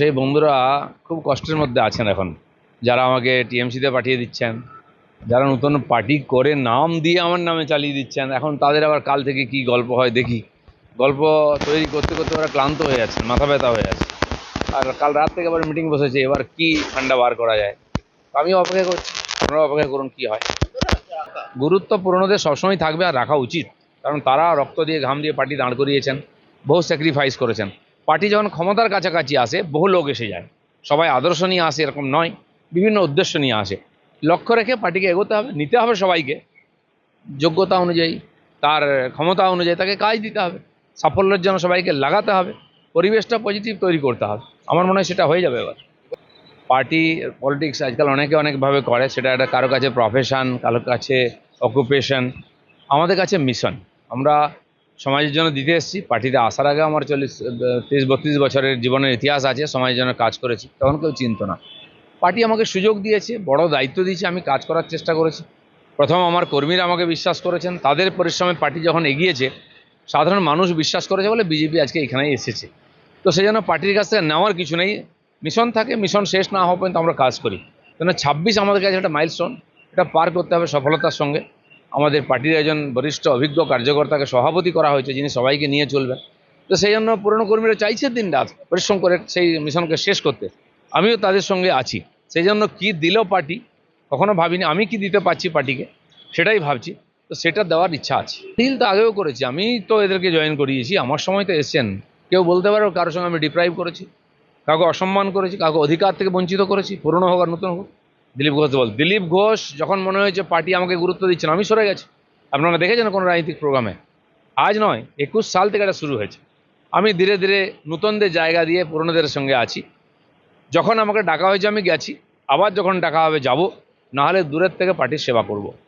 সেই বন্ধুরা খুব কষ্টের মধ্যে আছেন এখন। যারা আমাকে টিএমসিতে পাঠিয়ে দিচ্ছেন, যারা নতুন পার্টি করে নাম দিয়ে আমার নামে চালিয়ে দিচ্ছেন, এখন তাদের আবার কাল থেকে কি গল্প হয় দেখি। গল্প তৈরি করতে করতে ওরা ক্লান্ত হয়ে যাচ্ছে, মাথা ব্যথা হয়ে যাচ্ছে। আর কাল রাত থেকে আবার মিটিং বসেছে, এবার কি ঠান্ডা বার করা যায়? তো আমিও অপেক্ষা করছি আপনারা অপেক্ষা করুন কি হয়। গুরুত্ব পুরনোদের সবসময় থাকবে আর রাখা উচিত, কারণ তারা রক্ত দিয়ে ঘাম দিয়ে পার্টি দাঁড় করিয়েছেন, বহু স্যাক্রিফাইস করেছেন। পার্টি যখন ক্ষমতার কাছাকাছি আসে, বহু লোক এসে যায়। সবাই আদর্শ নিয়ে আসে, এরকম নয়। বিভিন্ন উদ্দেশ্য নিয়ে আসে। লক্ষ্য রেখে পার্টিকে এগোতে হবে, নিতে হবে সবাইকে। যোগ্যতা অনুযায়ী, তার ক্ষমতা অনুযায়ী তাকে কাজ দিতে হবে। সাফল্যের জন্য সবাইকে লাগাতে হবে। পরিবেশটা পজিটিভ তৈরি করতে হবে। আমার মনে হয় সেটা হয়ে যাবে এবার। পার্টি পলিটিক্স আজকাল অনেকে অনেকভাবে করে। সেটা একটা কারও কাছে প্রফেশন কারও কাছে অকুপেশন আমাদের কাছে মিশন আমরা সমাজের জন্য দিতে এসেছি। পার্টিতে আসার আগে আমার চল্লিশ তিরিশ বত্রিশ বছরের জীবনের ইতিহাস আছে, সমাজের জন্য কাজ করেছি, তখন কেউ চিনত না। পার্টি আমাকে সুযোগ দিয়েছে, বড় দায়িত্ব দিয়েছে, আমি কাজ করার চেষ্টা করেছি। প্রথম আমার কর্মীরা আমাকে বিশ্বাস করেছেন, তাদের পরিশ্রমে পার্টি যখন এগিয়েছে, সাধারণ মানুষ বিশ্বাস করেছে বলে বিজেপি আজকে এখানেই এসেছে। তো সেই জন্য পার্টির কাছ থেকে নেওয়ার কিছু নেই, মিশন থাকে, মিশন শেষ না হওয়া পর্যন্ত আমরা কাজ করি। কেন ছাব্বিশ আমাদের কাছে একটা মাইলস্টোন এটা পার করতে হবে সফলতার সঙ্গে। আমাদের পার্টির একজন বরিষ্ঠ অভিজ্ঞ কার্যকর্তাকে সভাপতি করা হয়েছে, যিনি সবাইকে নিয়ে চলবেন। তো সেই জন্য পুরনো কর্মীরা চাইছে দিন রাত পরিশ্রম করে সেই মিশনকে শেষ করতে। আমিও তাদের সঙ্গে আছি। সেই জন্য কী দিল পার্টি, কখনো ভাবিনি। আমি কি দিতে পারছি পার্টিকে, সেটাই ভাবছি। তো সেটা দেওয়ার ইচ্ছা আছে। ডিল তো আগেও করেছি। আমি তো এদেরকে জয়েন করিয়েছি। আমার সময় তো এসছেন। কেউ বলতে পারো কারোর সঙ্গে আমি ডিপ্রাইভ করেছি। কাউকে অসম্মান করেছি, কাউকে অধিকার থেকে বঞ্চিত করেছি। পুরনো হোক আর নতুন হোক। দিলীপ ঘোষ বল, দিলীপ ঘোষ যখন মনে হয়েছে পার্টি আমাকে গুরুত্ব দিচ্ছে না, আমি সরে গেছি। আপনারা দেখেছেন কোনো রাজনৈতিক প্রোগ্রামে? আজ নয়, একুশ সাল থেকে এটা শুরু হয়েছে। আমি ধীরে ধীরে নূতনদের জায়গা দিয়ে পুরনোদের সঙ্গে আছি। যখন আমাকে ডাকা হয়েছে আমি গেছি, আবার যখন ডাকা হবে যাব, নাহলে দূরের থেকে পার্টির সেবা করব।